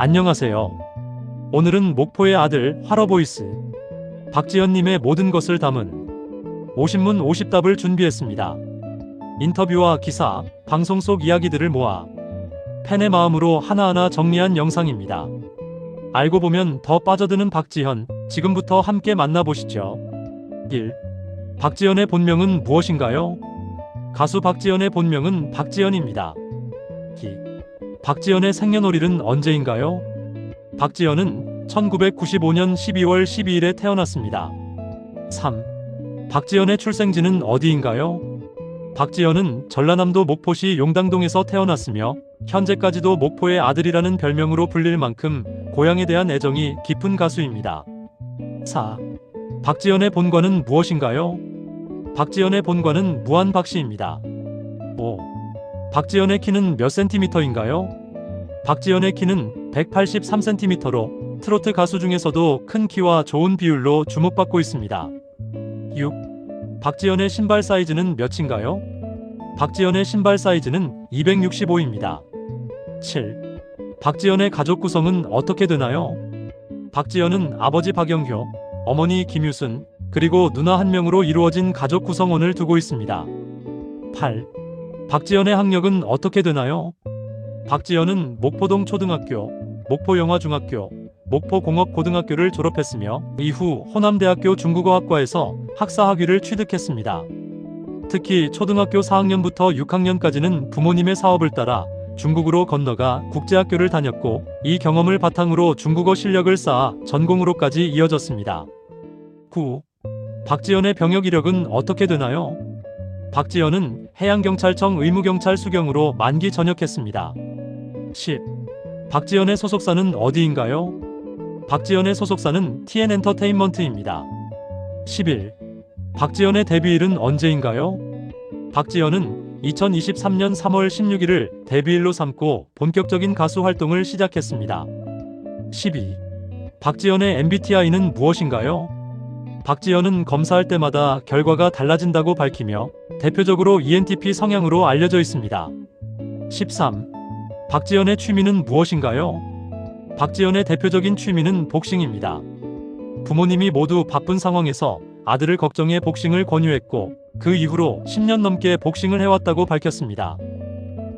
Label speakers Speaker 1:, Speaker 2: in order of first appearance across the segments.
Speaker 1: 안녕하세요. 오늘은 목포의 아들 화러보이스 박지현님의 모든 것을 담은 50문 50답을 준비했습니다. 인터뷰와 기사, 방송 속 이야기들을 모아 팬의 마음으로 하나하나 정리한 영상입니다. 알고 보면 더 빠져드는 박지현, 지금부터 함께 만나보시죠. 1. 박지현의 본명은 무엇인가요? 가수 박지현의 본명은 박지현입니다. 2. 박지현의 생년월일은 언제인가요? 박지현은 1995년 12월 12일에 태어났습니다. 3. 박지현의 출생지는 어디인가요? 박지현은 전라남도 목포시 용당동에서 태어났으며 현재까지도 목포의 아들이라는 별명으로 불릴 만큼 고향에 대한 애정이 깊은 가수입니다. 4. 박지현의 본관은 무엇인가요? 박지현의 본관은 무한박씨입니다. 5. 박지현의 키는 몇 센티미터인가요? 박지현의 키는 183cm로 트로트 가수 중에서도 큰 키와 좋은 비율로 주목받고 있습니다. 6. 박지현의 신발 사이즈는 몇인가요? 박지현의 신발 사이즈는 265입니다. 7. 박지현의 가족 구성은 어떻게 되나요? 박지현은 아버지 박영효, 어머니 김유순, 그리고 누나 한 명으로 이루어진 가족 구성원을 두고 있습니다. 8. 박지현의 학력은 어떻게 되나요? 박지현은 목포동 초등학교, 목포영화중학교, 목포공업고등학교를 졸업했으며 이후 호남대학교 중국어학과에서 학사 학위를 취득했습니다. 특히 초등학교 4학년부터 6학년까지는 부모님의 사업을 따라 중국으로 건너가 국제학교를 다녔고 이 경험을 바탕으로 중국어 실력을 쌓아 전공으로까지 이어졌습니다. 9. 박지현의 병역 이력은 어떻게 되나요? 박지현은 해양경찰청 의무경찰 수경으로 만기 전역했습니다. 10. 박지현의 소속사는 어디인가요? 박지현의 소속사는 TN 엔터테인먼트입니다. 11. 박지현의 데뷔일은 언제인가요? 박지현은 2023년 3월 16일을 데뷔일로 삼고 본격적인 가수 활동을 시작했습니다. 12. 박지현의 MBTI는 무엇인가요? 박지현은 검사할 때마다 결과가 달라진다고 밝히며 대표적으로 ENTP 성향으로 알려져 있습니다. 13. 박지현의 취미는 무엇인가요? 박지현의 대표적인 취미는 복싱입니다. 부모님이 모두 바쁜 상황에서 아들을 걱정해 복싱을 권유했고 그 이후로 10년 넘게 복싱을 해왔다고 밝혔습니다.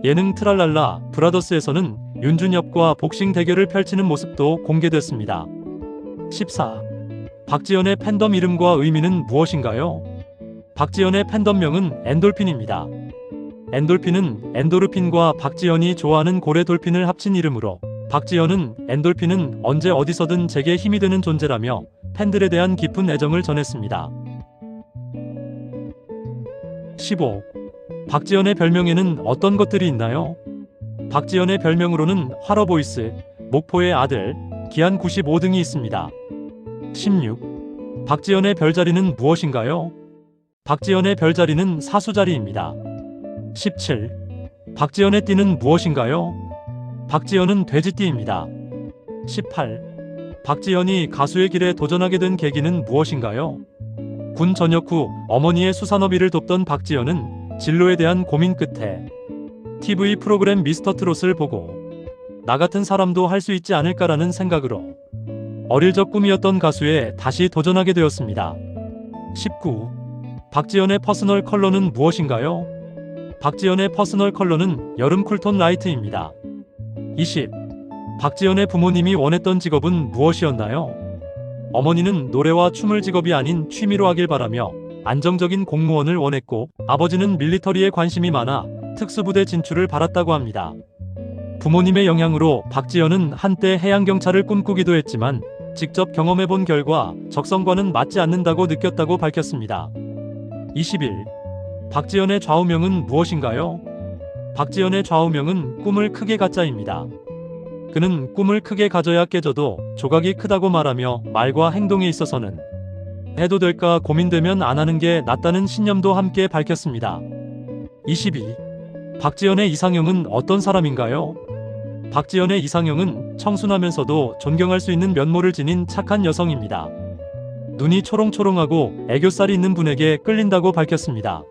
Speaker 1: 예능 트랄랄라 브라더스에서는 윤준엽과 복싱 대결을 펼치는 모습도 공개됐습니다. 14. 박지현의 팬덤 이름과 의미는 무엇인가요? 박지현의 팬덤명은 엔돌핀입니다. 엔돌핀은 엔도르핀과 박지현이 좋아하는 고래 돌핀을 합친 이름으로 박지현은 엔돌핀은 언제 어디서든 제게 힘이 되는 존재라며 팬들에 대한 깊은 애정을 전했습니다. 15. 박지현의 별명에는 어떤 것들이 있나요? 박지현의 별명으로는 화러보이스, 목포의 아들, 기한 95 등이 있습니다. 16. 박지현의 별자리는 무엇인가요? 박지현의 별자리는 사수자리입니다. 17. 박지현의 띠는 무엇인가요? 박지현은 돼지띠입니다. 18. 박지현이 가수의 길에 도전하게 된 계기는 무엇인가요? 군 전역 후 어머니의 수산업 일을 돕던 박지현은 진로에 대한 고민 끝에 TV 프로그램 미스터 트롯을 보고 나 같은 사람도 할 수 있지 않을까라는 생각으로 어릴 적 꿈이었던 가수에 다시 도전하게 되었습니다. 19. 박지현의 퍼스널 컬러는 무엇인가요? 박지현의 퍼스널 컬러는 여름 쿨톤 라이트입니다. 20. 박지현의 부모님이 원했던 직업은 무엇이었나요? 어머니는 노래와 춤을 직업이 아닌 취미로 하길 바라며 안정적인 공무원을 원했고 아버지는 밀리터리에 관심이 많아 특수부대 진출을 바랐다고 합니다. 부모님의 영향으로 박지현은 한때 해양경찰을 꿈꾸기도 했지만 직접 경험해본 결과 적성과는 맞지 않는다고 느꼈다고 밝혔습니다. 21. 박지현의 좌우명은 무엇인가요? 박지현의 좌우명은 꿈을 크게 가짜입니다. 그는 꿈을 크게 가져야 깨져도 조각이 크다고 말하며 말과 행동에 있어서는 해도 될까 고민되면 안 하는 게 낫다는 신념도 함께 밝혔습니다. 22. 박지현의 이상형은 어떤 사람인가요? 박지현의 이상형은 청순하면서도 존경할 수 있는 면모를 지닌 착한 여성입니다. 눈이 초롱초롱하고 애교살이 있는 분에게 끌린다고 밝혔습니다.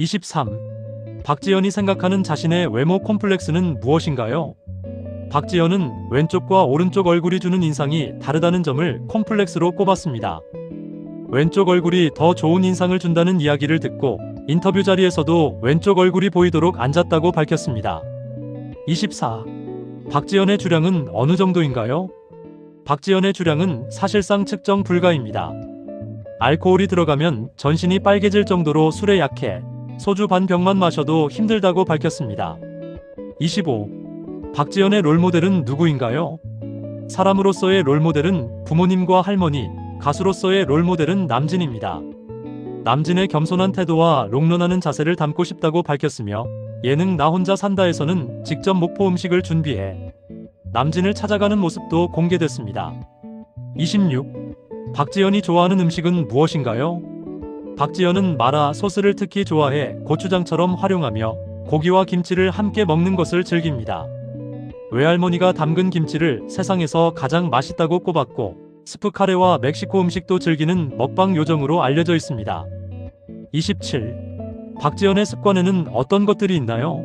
Speaker 1: 23. 박지현이 생각하는 자신의 외모 콤플렉스는 무엇인가요? 박지현은 왼쪽과 오른쪽 얼굴이 주는 인상이 다르다는 점을 콤플렉스로 꼽았습니다. 왼쪽 얼굴이 더 좋은 인상을 준다는 이야기를 듣고 인터뷰 자리에서도 왼쪽 얼굴이 보이도록 앉았다고 밝혔습니다. 24. 박지현의 주량은 어느 정도인가요? 박지현의 주량은 사실상 측정 불가입니다. 알코올이 들어가면 전신이 빨개질 정도로 술에 약해 소주 반 병만 마셔도 힘들다고 밝혔습니다. 25. 박지현의 롤모델은 누구인가요? 사람으로서의 롤모델은 부모님과 할머니, 가수로서의 롤모델은 남진입니다. 남진의 겸손한 태도와 롱런하는 자세를 담고 싶다고 밝혔으며 예능 나 혼자 산다에서는 직접 목포 음식을 준비해 남진을 찾아가는 모습도 공개됐습니다. 26. 박지현이 좋아하는 음식은 무엇인가요? 박지현은 마라 소스를 특히 좋아해 고추장처럼 활용하며 고기와 김치를 함께 먹는 것을 즐깁니다. 외할머니가 담근 김치를 세상에서 가장 맛있다고 꼽았고 스프 카레와 멕시코 음식도 즐기는 먹방 요정으로 알려져 있습니다. 27. 박지현의 습관에는 어떤 것들이 있나요?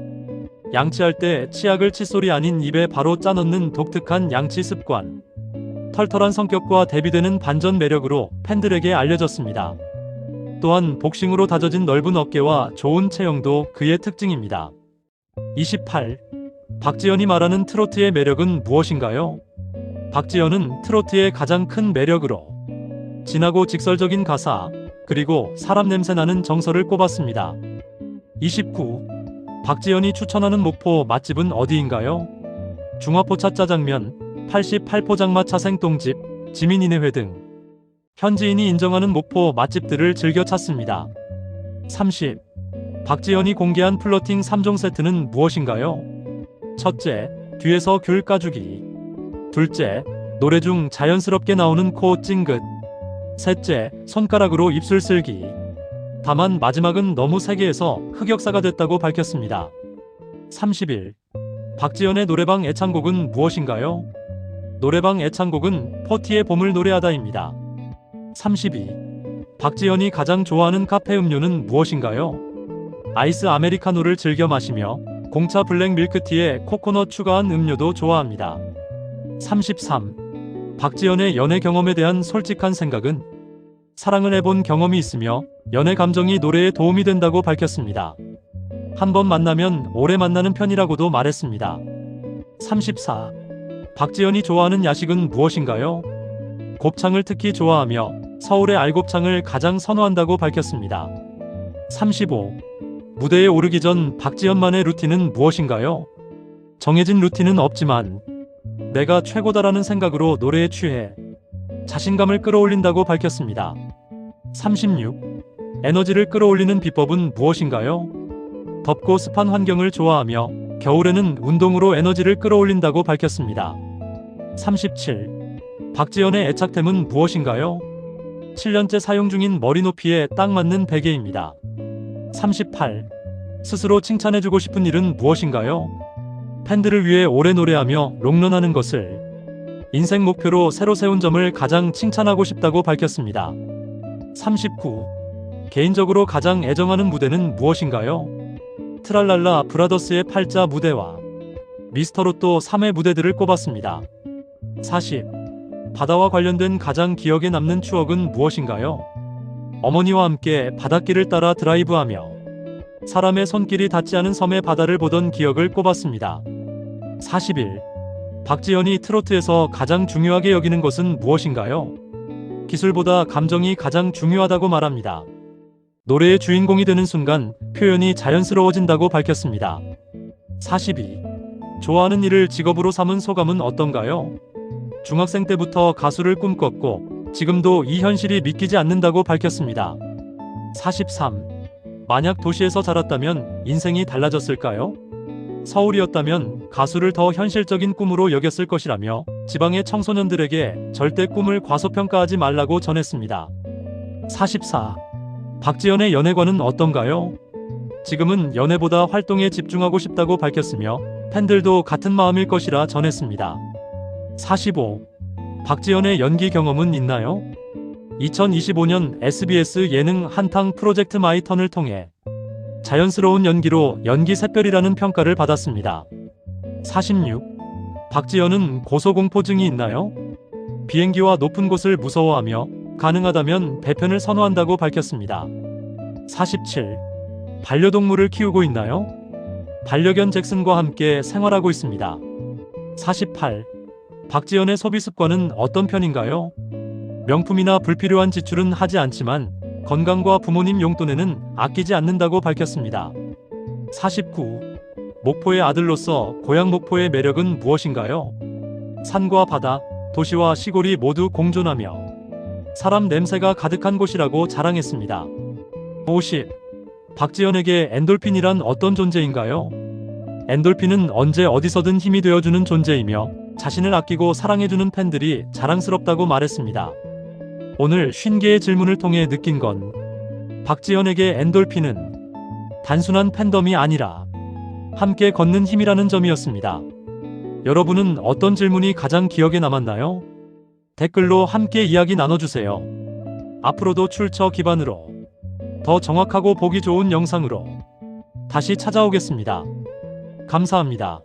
Speaker 1: 양치할 때 치약을 칫솔이 아닌 입에 바로 짜넣는 독특한 양치 습관. 털털한 성격과 대비되는 반전 매력으로 팬들에게 알려졌습니다. 또한 복싱으로 다져진 넓은 어깨와 좋은 체형도 그의 특징입니다. 28. 박지현이 말하는 트로트의 매력은 무엇인가요? 박지현은 트로트의 가장 큰 매력으로 진하고 직설적인 가사, 그리고 사람 냄새 나는 정서를 꼽았습니다. 29. 박지현이 추천하는 목포 맛집은 어디인가요? 중화포차 짜장면, 88포장마 차 생똥집, 지민이네회 등 현지인이 인정하는 목포 맛집들을 즐겨 찾습니다. 30. 박지현이 공개한 플러팅 3종 세트는 무엇인가요? 첫째, 뒤에서 귤 까주기. 둘째, 노래 중 자연스럽게 나오는 코 찡긋. 셋째, 손가락으로 입술 쓸기. 다만 마지막은 너무 세게해서 흑역사가 됐다고 밝혔습니다. 30일. 박지연의 노래방 애창곡은 무엇인가요? 노래방 애창곡은 포티의 봄을 노래하다입니다. 32. 박지연이 가장 좋아하는 카페 음료는 무엇인가요? 아이스 아메리카노를 즐겨 마시며 공차 블랙 밀크티에 코코넛 추가한 음료도 좋아합니다. 33. 박지연의 연애 경험에 대한 솔직한 생각은 사랑을 해본 경험이 있으며 연애 감정이 노래에 도움이 된다고 밝혔습니다. 한 번 만나면 오래 만나는 편이라고도 말했습니다. 34. 박지연이 좋아하는 야식은 무엇인가요? 곱창을 특히 좋아하며 서울의 알곱창을 가장 선호한다고 밝혔습니다. 35. 무대에 오르기 전 박지현만의 루틴은 무엇인가요? 정해진 루틴은 없지만 내가 최고다라는 생각으로 노래에 취해 자신감을 끌어올린다고 밝혔습니다. 36. 에너지를 끌어올리는 비법은 무엇인가요? 덥고 습한 환경을 좋아하며 겨울에는 운동으로 에너지를 끌어올린다고 밝혔습니다. 37. 박지연의 애착템은 무엇인가요? 7년째 사용 중인 머리 높이에 딱 맞는 베개입니다. 38. 스스로 칭찬해주고 싶은 일은 무엇인가요? 팬들을 위해 오래 노래하며 롱런하는 것을 인생 목표로 새로 세운 점을 가장 칭찬하고 싶다고 밝혔습니다. 39. 개인적으로 가장 애정하는 무대는 무엇인가요? 트랄랄라 브라더스의 팔자 무대와 미스터로또 3회 무대들을 꼽았습니다. 40. 바다와 관련된 가장 기억에 남는 추억은 무엇인가요? 어머니와 함께 바닷길을 따라 드라이브하며 사람의 손길이 닿지 않은 섬의 바다를 보던 기억을 꼽았습니다. 40일 박지현이 트로트에서 가장 중요하게 여기는 것은 무엇인가요? 기술보다 감정이 가장 중요하다고 말합니다. 노래의 주인공이 되는 순간 표현이 자연스러워진다고 밝혔습니다. 42. 좋아하는 일을 직업으로 삼은 소감은 어떤가요? 중학생 때부터 가수를 꿈꿨고 지금도 이 현실이 믿기지 않는다고 밝혔습니다. 43. 만약 도시에서 자랐다면 인생이 달라졌을까요? 서울이었다면 가수를 더 현실적인 꿈으로 여겼을 것이라며 지방의 청소년들에게 절대 꿈을 과소평가하지 말라고 전했습니다. 44. 박지연의 연애관은 어떤가요? 지금은 연애보다 활동에 집중하고 싶다고 밝혔으며 팬들도 같은 마음일 것이라 전했습니다. 45. 박지연의 연기 경험은 있나요? 2025년 SBS 예능 한탕 프로젝트 마이턴을 통해 자연스러운 연기로 연기 샛별이라는 평가를 받았습니다. 46. 박지연은 고소공포증이 있나요? 비행기와 높은 곳을 무서워하며 가능하다면 배편을 선호한다고 밝혔습니다. 47. 반려동물을 키우고 있나요? 반려견 잭슨과 함께 생활하고 있습니다. 48. 박지연의 소비 습관은 어떤 편인가요? 명품이나 불필요한 지출은 하지 않지만 건강과 부모님 용돈에는 아끼지 않는다고 밝혔습니다. 49. 목포의 아들로서 고향 목포의 매력은 무엇인가요? 산과 바다, 도시와 시골이 모두 공존하며 사람 냄새가 가득한 곳이라고 자랑했습니다. 50. 박지연에게 엔돌핀이란 어떤 존재인가요? 엔돌핀은 언제 어디서든 힘이 되어주는 존재이며 자신을 아끼고 사랑해주는 팬들이 자랑스럽다고 말했습니다. 오늘 50개의 질문을 통해 느낀 건 박지연에게 엔돌핀은 단순한 팬덤이 아니라 함께 걷는 힘이라는 점이었습니다. 여러분은 어떤 질문이 가장 기억에 남았나요? 댓글로 함께 이야기 나눠주세요. 앞으로도 출처 기반으로 더 정확하고 보기 좋은 영상으로 다시 찾아오겠습니다. 감사합니다.